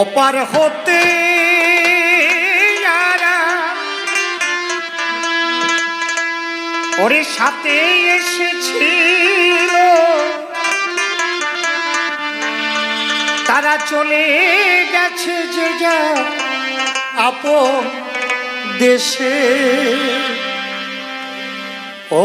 অপার হতে ওরে সাথে এসেছিল তারা চলে গেছে যে যা আপন দেশে। ও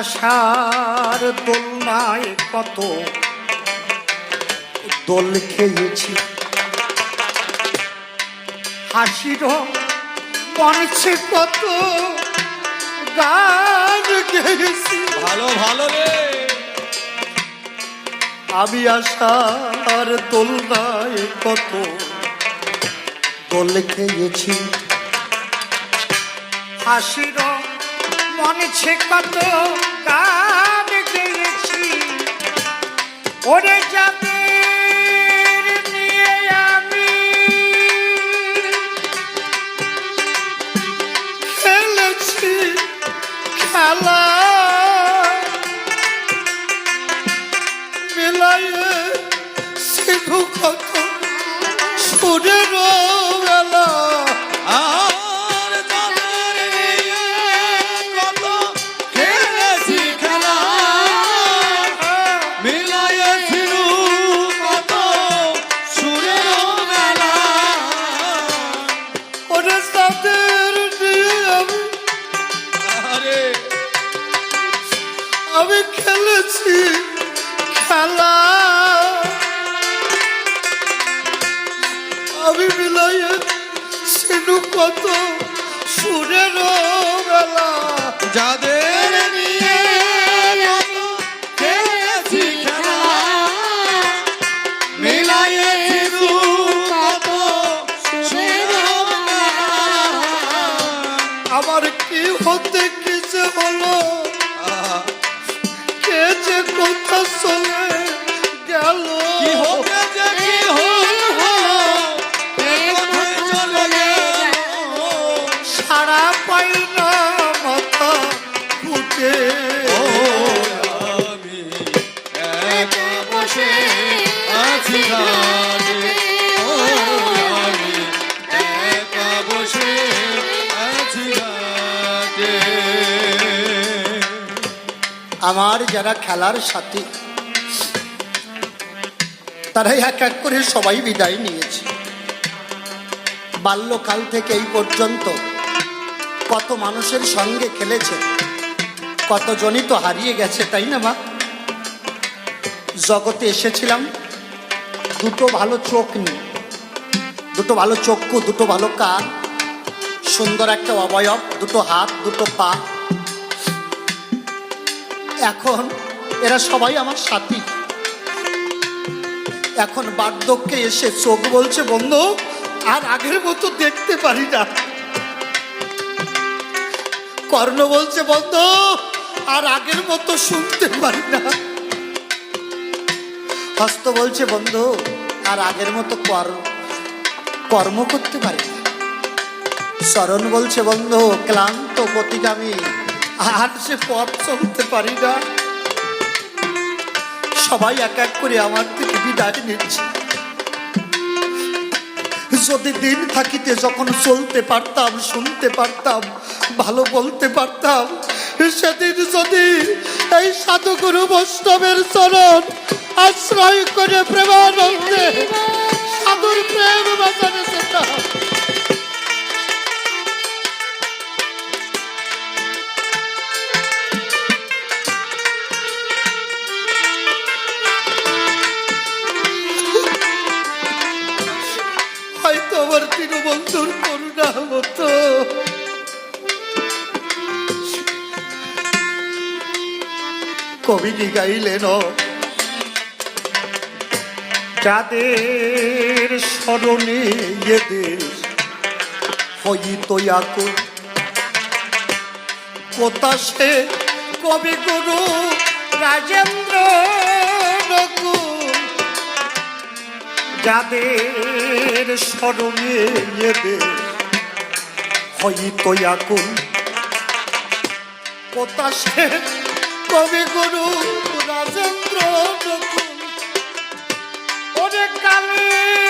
আশার দোলনায় কত দোল খেয়েছি। হাসির পড়েছে কত গান গেয়েছি। ভালো ভালো রে। আমি আশার দোলনায় কত দোল খেয়েছি। হাসির মনেছে কত কান দিয়েছি ওরে যাতে আমি মিলাইয়ে সেনু কত সুরের বেলা। যাদের আমার যারা খেলার সাথী তারা এক এক করে সবাই বিদায় নিয়েছে। বাল্যকাল থেকে এই পর্যন্ত কত মানুষের সঙ্গে খেলেছে, কতজনই তো হারিয়ে গেছে, তাই না মা? জগতে এসেছিলাম, দুটো ভালো চোখ নিয়ে। দুটো ভালো চক্ষু, দুটো ভালো কান, সুন্দর একটা অবয়ব, দুটো হাত, দুটো পা। এখন এরা সবাই আমার সাথী। এখন বার্ধক্যে এসে চোখ বলছে, বন্ধু, আর আগের মতো দেখতে পারি না। কর্ণ বলছে, বন্ধু, আর আগের মতো শুনতে পারি না। হস্ত বলছে, বন্ধু, আর আগের মতো কর- কর্ম করতে পারি না। শরণ বলছে, বন্ধু, ক্লান্ত প্রতিগামী আর সে পথ চলতে পারি না, সবাই এক এক করে আমার থেকে বিদায় নিচ্ছে। যদি দিন থাকিতে যখন চলতে পারতাম, শুনতে পারতাম, ভালো বলতে পারতাম, সেদিন যদি এই সাধুগুরু বৈষ্ণবের চরণ আশ্রয় করে প্রেমানন্দে সাধুর প্রেম বাঁচানো যেতাম। দীনবন্ধুর করুণা হতো কবিটি গাইলেন? যাদের স্মরণে এদের হইত আকু কোথা সে কবি গুরু রাজেন্দ্র নকুল যাদের স্মরণে এদের আকুল পোতাসে কবি গুরু রাজেন্দ্র নকুল ওরে কালের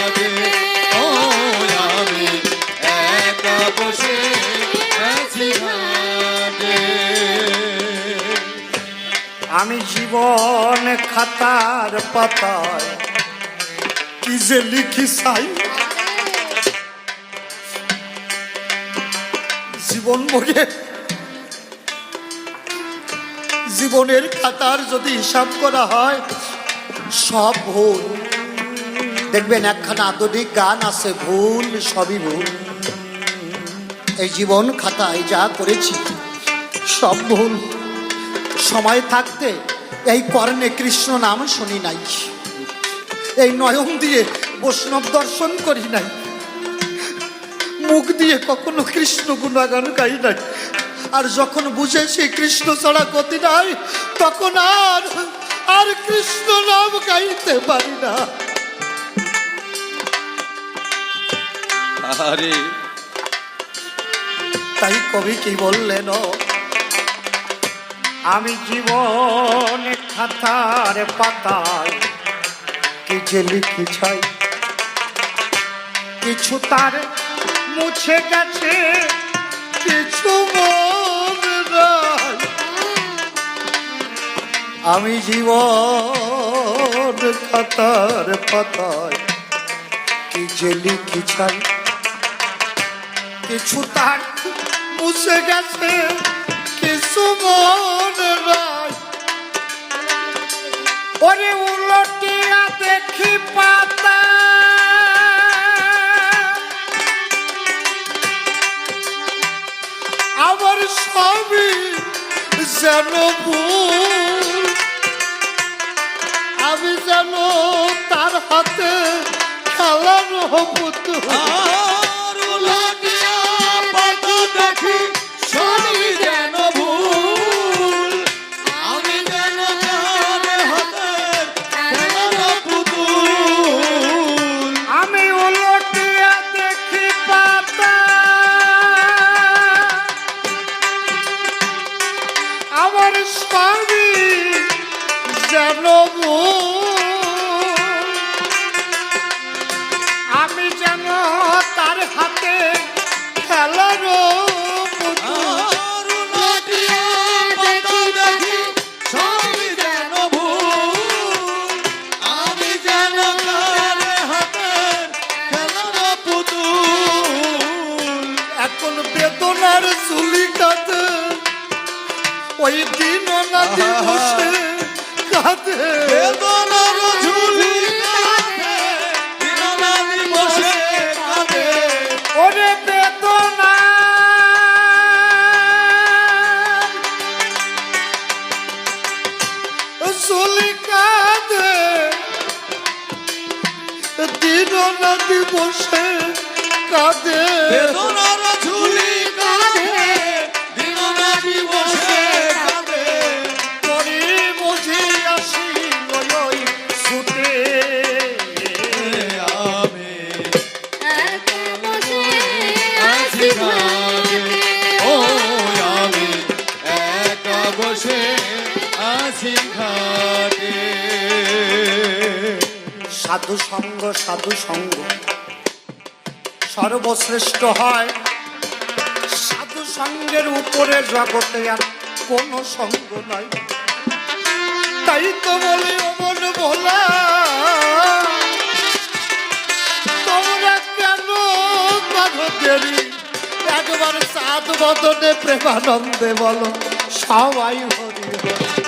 আমি জীবন খাতার পাতায় কি যে লিখি চাই? জীবন মরে জীবনের খাতার যদি হিসাব করা হয়, সব ভুল। দেখবেন একখানা আধুনিক গান আছে, ভুল, সবই ভুল। এই জীবন খাতায় যা করেছি, সব ভুল। সময় থাকতে এই কর্ণে কৃষ্ণ নাম শুনি নাই। এই নয়ন দিয়ে বৈষ্ণব দর্শন করি নাই। মুখ দিয়ে কখনো কৃষ্ণ গুণাগান গাই নাই। আর যখন বুঝে সে কৃষ্ণ ছাড়া গতি নাই তখন আর আর কৃষ্ণ নাম গাইতে পারি না। আরে। তাই কবি কি বললেন? আমি জীবন খাতার পাতায় কি যে লিখি চাই কিছু তার মুছে গেছে, কিছু। আমি জীবন খাতার পাতায় কি যে লিখি চাই কিছু তার মুছে গেছে, কিছু মনে যেন আমি যেন তার হাতে খেলার পুতুল দিবসে কাঁদে বেদনার ঝুলি কাঁধে, দিনরানি বসে কাঁদে। করি বুঝি আসি ছুটে আমি আছি ঘরে। ও আমি একা বসে আছি ঘাটে সাধু সঙ্গ সাধু সঙ্গ সর্বশ্রেষ্ঠ হয়। সাধু সঙ্গের উপরে জগতে আর কোনো সঙ্গ নাই। তাই তো বলি অমন ভোলা, তোমরা কেন করো একবার সাত বদনে প্রেমানন্দে বলো, সবাই হরি হরি।